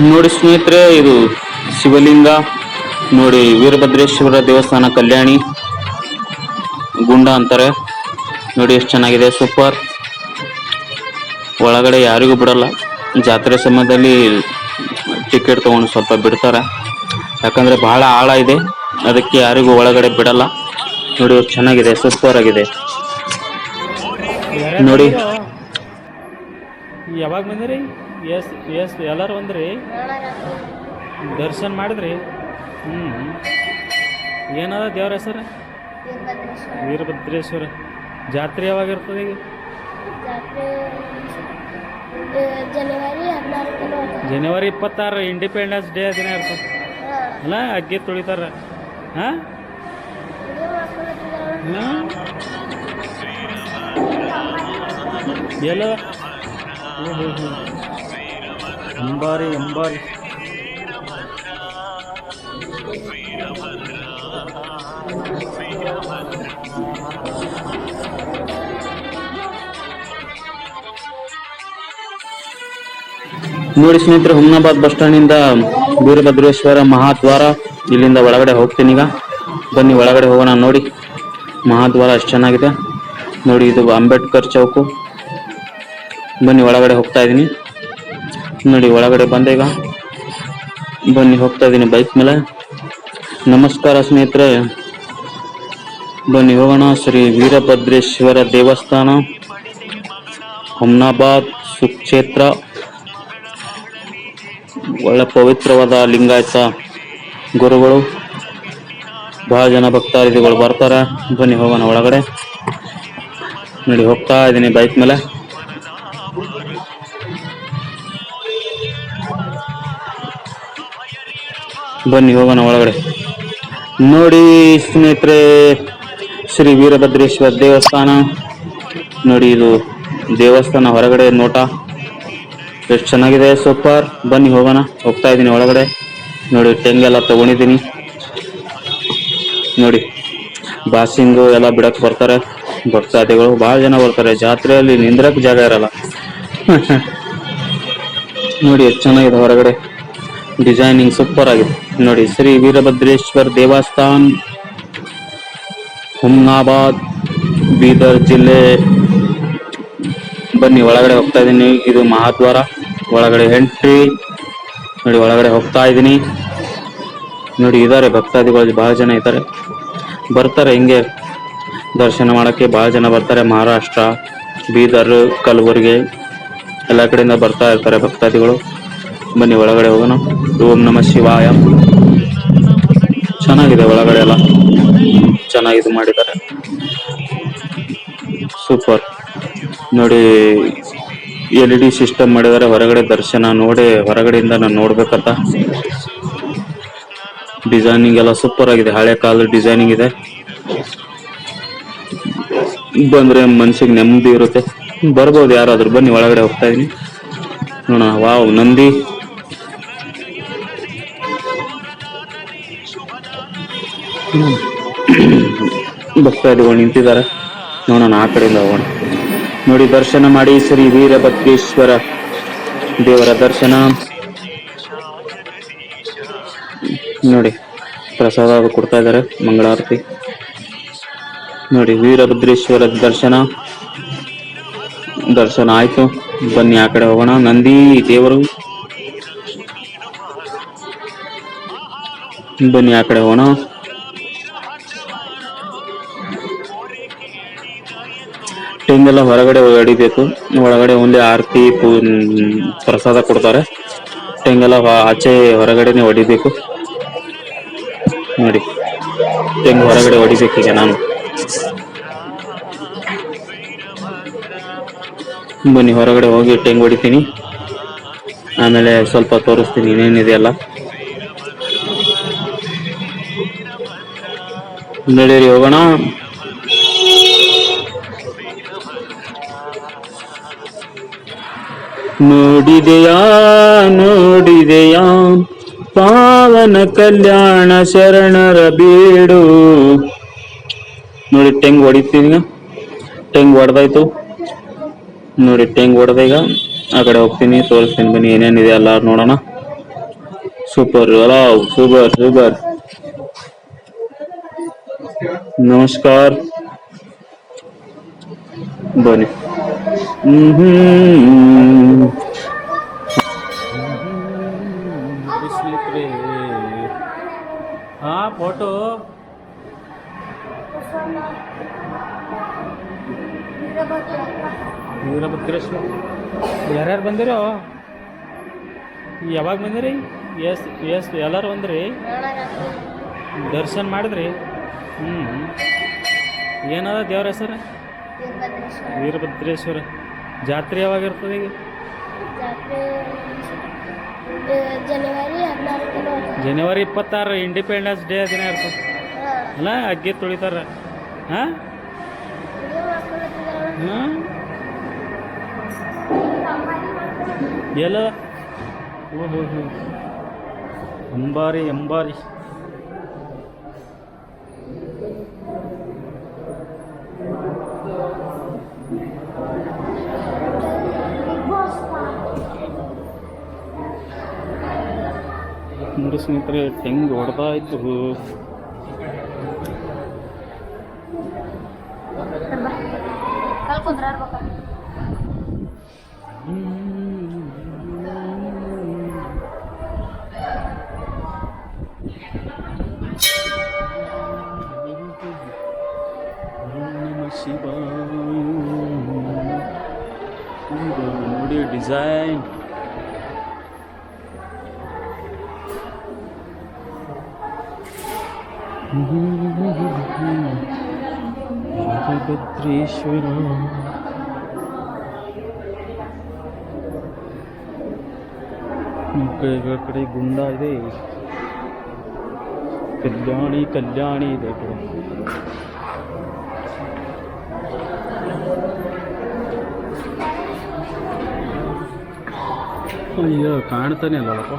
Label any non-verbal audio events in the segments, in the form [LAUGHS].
ನೋಡಿ ಸ್ನೇಹಿತರೆ, ಇದು ಶಿವಲಿಂಗ. ನೋಡಿ ವೀರಭದ್ರೇಶ್ವರ ದೇವಸ್ಥಾನ ಕಲ್ಯಾಣಿ. ಗುಂಡ ಅಂತಾರೆ. ನೋಡಿ ಎಷ್ಟು ಚೆನ್ನಾಗಿದೆ, ಸೂಪರ್. ಒಳಗಡೆ ಯಾರಿಗೂ ಬಿಡಲ್ಲ. ಜಾತ್ರೆ ಸಮಯದಲ್ಲಿ ಟಿಕೆಟ್ ತೊಗೊಂಡು ಸ್ವಲ್ಪ ಬಿಡ್ತಾರೆ. ಯಾಕಂದ್ರೆ ಬಹಳ ಆಳ ಇದೆ. ಅದಕ್ಕೆ ಯಾರಿಗೂ ಒಳಗಡೆ ಬಿಡಲ್ಲ. ನೋಡಿ ಚೆನ್ನಾಗಿದೆ, ಸೂಪರ್ ಆಗಿದೆ. ನೋಡಿ. ಯಾವಾಗ ಬಂದಿರಿ? ಎಸ್ ಎಸ್ ಎಲ್ಲರೂ ಬಂದ್ರಿ ದರ್ಶನ ಮಾಡಿದ್ರಿ? ಹ್ಞೂ ಏನದ ದೇವ್ರ ಹೆಸರು? ವೀರಭದ್ರೇಶ್ವರ. ಜಾತ್ರೆ ಯಾವಾಗ ಇರ್ತದೆ ಈಗ? ಜನವರಿ ಇಪ್ಪತ್ತಾರು ಇಂಡಿಪೆಂಡೆನ್ಸ್ ಡೇ ದಿನ ಇರ್ತದೆ. ಅಲ್ಲ ಅಗ್ಗಿ ತುಳಿತಾರ. ಹಾಂ? ಎಲ್ಲ ಅಂಬಾರಿ ಅಂಬಾರಿ ನೋಡಿ ಸ್ನೇಹಿತರೆ, ಹುಮ್ನಾಬಾದ್ ಬಸ್ ಸ್ಟ್ಯಾಂಡ್ ಇಂದ ವೀರಭದ್ರೇಶ್ವರ ಮಹಾದ್ವಾರ ಇಲ್ಲಿಂದ ಒಳಗಡೆ ಹೋಗ್ತೀನಿ ಈಗ. ಬನ್ನಿ, ಒಳಗಡೆ ಹೋಗೋಣ ನೋಡಿ. ಮಹಾದ್ವಾರ ಅಷ್ಟು ಚೆನ್ನಾಗಿದೆ. ನೋಡಿ, ಇದು ಅಂಬೇಡ್ಕರ್ ಚೌಕು. ಬನ್ನಿ, ಒಳಗಡೆ ಹೋಗ್ತಾ ಇದೀನಿ ನೋಡಿ, ಒಳಗಡೆ ಬಂದೆ ಈಗ ಬನ್ನಿ, ಹೋಗ್ತಾ ಇದೀನಿ ಬೈಕ್ ಮೇಲೆ. ನಮಸ್ಕಾರ ಸ್ನೇಹಿತರೆ. ಬನ್ನಿ, ಹೋಗೋಣ. ಶ್ರೀ ವೀರಭದ್ರೇಶ್ವರ ದೇವಸ್ಥಾನ ಹಮ್ನಾಬಾದ್ ಸುಕ್ಷೇತ್ರ. ಒಳ್ಳೆ ಪವಿತ್ರವಾದ ಲಿಂಗಾಯತ ಗುರುಗಳು, ಬಹಳ ಜನ ಭಕ್ತಾದಿಗಳು ಬರ್ತಾರೆ. ಬನ್ನಿ, ಹೋಗೋಣ ಒಳಗಡೆ. ನೋಡಿ, ಹೋಗ್ತಾ ಇದ್ದೀನಿ ಬೈಕ್ ಮೇಲೆ. ಬನ್ನಿ, ಹೋಗೋಣ ಒಳಗಡೆ. ನೋಡಿ ಸ್ನೇಹಿತರೆ, ಶ್ರೀ ವೀರಭದ್ರೇಶ್ವರ ದೇವಸ್ಥಾನ. ನೋಡಿ ಇದು ದೇವಸ್ಥಾನ ಹೊರಗಡೆ ನೋಟ. ಎಷ್ಟು ಚೆನ್ನಾಗಿದೆ, ಸೂಪರ್. ಬನ್ನಿ, ಹೋಗೋಣ. ಹೋಗ್ತಾ ಇದ್ದೀನಿ ಒಳಗಡೆ. ನೋಡಿ ಟೆಂಗೆಲ್ಲ ತಗೊಂಡಿದ್ದೀನಿ. ನೋಡಿ, ಬಾಸಿಂಗು ಎಲ್ಲ ಬಿಡಕ್ಕೆ ಬರ್ತಾರೆ. ಭಕ್ತಾದಿಗಳು, ಭಾಳ ಜನ ಬರ್ತಾರೆ. ಜಾತ್ರೆಯಲ್ಲಿ ನಿಂದ್ರಕ್ಕೆ ಜಾಗ ಇರಲ್ಲ. [LAUGHS] ನೋಡಿ, ಎಷ್ಟು ಚೆನ್ನಾಗಿದೆ ಹೊರಗಡೆ. ಡಿಸೈನಿಂಗ್ ಸೂಪರ್ ಆಗಿದೆ. ನೋಡಿ, ಶ್ರೀ ವೀರಭದ್ರೇಶ್ವರ ದೇವಸ್ಥಾನ, ಹುಮ್ನಾಬಾದ್, ಬೀದರ್ ಜಿಲ್ಲೆ. ಬನ್ನಿ, ಒಳಗಡೆ ಹೋಗ್ತಾ ಇದ್ದೀನಿ ಇದು ಮಹಾದ್ವಾರ. ಒಳಗಡೆ ಎಂಟ್ರಿ ನೋಡಿ, ಒಳಗಡೆ ಹೋಗ್ತಾ ಇದ್ದೀನಿ ನೋಡಿ ಇದ್ದಾರೆ ಭಕ್ತಾದಿಗಳು ಬಹಳ ಜನ ಇದ್ದಾರೆ ಬರ್ತಾರೆ ಹಿಂಗೆ. ದರ್ಶನ ಮಾಡೋಕ್ಕೆ ಬಹಳ ಜನ ಬರ್ತಾರೆ. ಮಹಾರಾಷ್ಟ್ರ, ಬೀದರ್, ಕಲಬುರ್ಗಿ. ಎಲ್ಲ ಕಡೆಯಿಂದ ಬರ್ತಾ ಇರ್ತಾರೆ ಭಕ್ತಾದಿಗಳು. ಬನ್ನಿ ಒಳಗಡೆ ಹೋಗೋಣ. ಓಂ ನಮ ಶಿವಾಯ. ಚೆನ್ನಾಗಿದೆ ಒಳಗಡೆ ಎಲ್ಲ. ಚೆನ್ನಾಗಿ ಇದು ಮಾಡಿದ್ದಾರೆ. ಸೂಪರ್. ನೋಡಿ, ಎಲ್ ಇ ಡಿ ಸಿಸ್ಟಮ್ ಮಾಡಿದ್ದಾರೆ. ಹೊರಗಡೆ ದರ್ಶನ ನೋಡಿ, ಹೊರಗಡೆಯಿಂದ ನಾನು ನೋಡ್ಬೇಕಂತ. ಡಿಸೈನಿಂಗ್ ಎಲ್ಲ ಸೂಪರ್ ಆಗಿದೆ. ಹಳೆ ಕಾಲದ ಡಿಸೈನಿಂಗ್ ಇದೆ. ಬಂದ್ರೆ ಮನ್ಸಿಗೆ ನೆಮ್ಮದಿ ಇರುತ್ತೆ. ಬರ್ಬೋದು ಯಾರಾದ್ರೂ. ಬನ್ನಿ, ಒಳಗಡೆ ಹೋಗ್ತಾ ಇದೀನಿ. ನೋಡೋಣ. ವಾವ್, ನಂದಿ. ಭಕ್ತಾದಿಗಳು ನಿಂತಿದ್ದಾರೆ. ನೋಡೋಣ ಆ ಕಡೆಯಿಂದ ಹೋಗೋಣ. ನೋಡಿ, ದರ್ಶನ ಮಾಡಿ ಶ್ರೀ ವೀರಭದ್ರೇಶ್ವರ ದೇವರ ದರ್ಶನ. ನೋಡಿ, ಪ್ರಸಾದ ಕೊಡ್ತಾ ಇದ್ದಾರೆ, ಮಂಗಳಾರತಿ. ನೋಡಿ, ವೀರಭದ್ರೇಶ್ವರ ದರ್ಶನ. ದರ್ಶನ ಆಯ್ತು. ಬನ್ನಿ ಆ ಕಡೆ ಹೋಗೋಣ. ನಂದಿ ದೇವರು. ಬನ್ನಿ ಆ ಕಡೆ ಹೋಗೋಣ. ಟೆಂಗೆಲ್ಲ ಹೊರಗಡೆ ಹೊಡಿಬೇಕು ಒಳಗಡೆ ಒಂದೇ ಆರತಿ ಪ್ರಸಾದ ಕೊಡ್ತಾರೆ. ತೆಂಗೆಲ್ಲ ಆಚೆ ಹೊರಗಡೆನೆ ಹೊಡಿಬೇಕು. ನೋಡಿ, ತೆಂಗು ಹೊರಗಡೆ ಹೊಡಿಬೇಕೀಗ ನಾನು. ಬನ್ನಿ, ಹೊರಗಡೆ ಹೋಗಿ ಟೆಂಗ್ ಹೊಡಿತೀನಿ. ಆಮೇಲೆ ಸ್ವಲ್ಪ ತೋರಿಸ್ತೀನಿ ಏನೇನಿದೆ ಅಲ್ಲ ನಡೀರಿ ಹೋಗೋಣ. ನೋಡಿದೆಯಾ ನೋಡಿದೆಯಾ? ಪಾವನ ಕಲ್ಯಾಣ ಶರಣರ ಬೀಡು. ನೋಡಿ, ಟೆಂಗ್ ಹೊಡಿತೀನಿ. ಟೆಂಗ್ ಹೊಡೆದಾಯ್ತು. ನೋಡಿ, ಟೆಂಗ್ ಹೊಡೆದ ಈಗ. ಆ ಕಡೆ ಹೋಗ್ತೀನಿ, ತೋರಿಸ್ತೀನಿ ಬನ್ನಿ, ಏನೇನಿದೆ ಎಲ್ಲ ನೋಡೋಣ. ಸೂಪರ್ ಅಲಾವ್ ಸೂಪರ್ ಸೂಪರ್. ನಮಸ್ಕಾರ. ಬನ್ನಿ. ಹಾ ಫೋಟೋ ವೀರಭದ್ರೇಶ್ವರ ಯಾರ್ಯಾರು ಬಂದಿರೋ? ಯಾವಾಗ ಬಂದಿರಿ? ಎಸ್ ಎಸ್, ಎಲ್ಲರೂ ಬಂದ್ರಿ? ದರ್ಶನ ಮಾಡಿದ್ರಿ? ಹ್ಞೂ ಏನದ ದೇವ್ರ ಹೆಸರು? ವೀರಭದ್ರೇಶ್ವರ. ಜಾತ್ರೆ ಯಾವಾಗ ಇರ್ತದೆ ಈಗ? ಜನವರಿ ಇಪ್ಪತ್ತಾರು ಇಂಡಿಪೆಂಡೆನ್ಸ್ ಡೇ ದಿನ ಇರ್ತದೆ. ಹಾಂ. ಅಲ್ಲ ಅಗ್ಗಿ ತುಳಿತಾರ. ಹಾಂ? ಹಾಂ? ಎಲ್ಲ? ಓಹೋ ಹೋ. ಅಂಬಾರಿ ಅಂಬಾರಿ. ಸ್ನೇಹಿತರೆ ಹೆಂಗೆ ಹೊಡೆದಾಯ್ತು ನೋಡಿ ಡಿಸೈನ್ ವೀರಭದ್ರೇಶ್ವರ ಈ ಕಡೆ ಈ ಕಡೆ ಗುಂಡ ಇದೆ ಕಲ್ಯಾಣಿ ಕಲ್ಯಾಣಿ ಇದೆ ಆ ಕಡೆ ಅಯ್ಯೋ ಕಾಣ್ತಾನೆ ಅಲ್ಲಪ್ಪ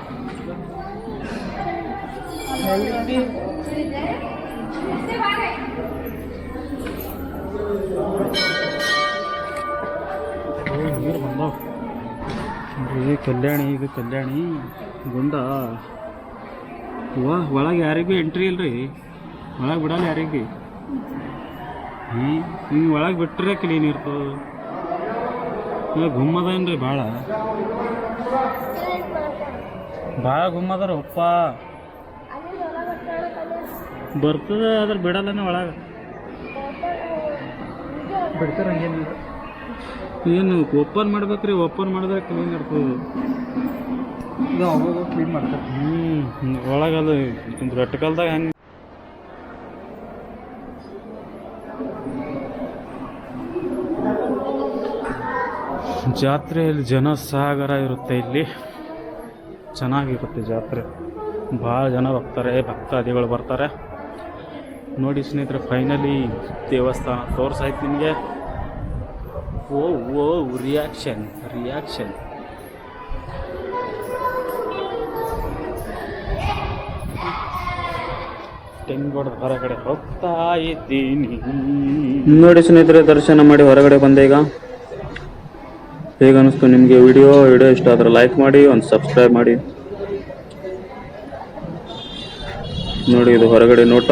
ನೀರು ಬಂದಾವ ನೋಡ್ರಿ ಕಲ್ಯಾಣಿ ಇದು ಕಲ್ಯಾಣಿ ಗುಂಡ. ವಾ ಒಳಗೆ ಯಾರಿಗೂ ಎಂಟ್ರಿ ಇಲ್ರಿ. ಒಳಗೆ ಬಿಡಲ್ಲ ಯಾರಿಗೆ. ಹ್ಞೂ ಹಿಂಗೆ ಒಳಗೆ ಬಿಟ್ಟರೆ ಕ್ಲೀನ್ ಇರ್ತದೆ ಇಲ್ಲ ಗುಮ್ಮದೇನ್ರಿ ಭಾಳ ಭಾಳ ಗುಮ್ಮದಾರ ಅಪ್ಪ. ಬರ್ತದೆ ಆದ್ರೆ ಬಿಡಲ್ಲನೇ ಒಳಗೆ. ಬಿಡ್ತಾರ ಏನು ಓಪನ್ ಮಾಡ್ಬೇಕ್ರಿ ಓಪನ್ ಮಾಡಿದ್ರೆ ಕ್ಲೀನ್ ಇರ್ತದೆ. ಕ್ಲೀನ್ ಮಾಡ್ತಾರೆ. ಹ್ಞೂ ಒಳಗದು ಹೆಂಗೆ ಜಾತ್ರೆಯಲ್ಲಿ ಜನ ಸಾಗರ ಇರುತ್ತೆ ಇಲ್ಲಿ. ಚೆನ್ನಾಗಿರುತ್ತೆ ಜಾತ್ರೆ. ಭಾಳ ಜನ ಬರ್ತಾರೆ ಭಕ್ತಾದಿಗಳು ಬರ್ತಾರೆ. ನೋಡಿ ಸ್ನೇಹಿತರೆ ಫೈನಲಿ ದೇವಸ್ಥಾನ ತೋರ್ಸಾಯ್ತು ನಿಮಗೆ. ಓ ಓ ರಿಯಾಕ್ಷನ್ ರಿಯಾಕ್ಷನ್ ತೆಂಗೋಡ ಹೊರಗಡೆ ಹೋಗ್ತಾ ಇದ್ದೀನಿ. ನೋಡಿ ಸ್ನೇಹಿತರೆ, ದರ್ಶನ ಮಾಡಿ ಹೊರಗಡೆ ಬಂದೆ ಈಗ. ಹೇಗನ್ನಿಸ್ತು ನಿಮಗೆ ವಿಡಿಯೋ? ವಿಡಿಯೋ ಇಷ್ಟ ಆದರೆ ಲೈಕ್ ಮಾಡಿ, ಒಂದು ಸಬ್ಸ್ಕ್ರೈಬ್ ಮಾಡಿ. ನೋಡಿ ಇದು ಹೊರಗಡೆ ನೋಟ.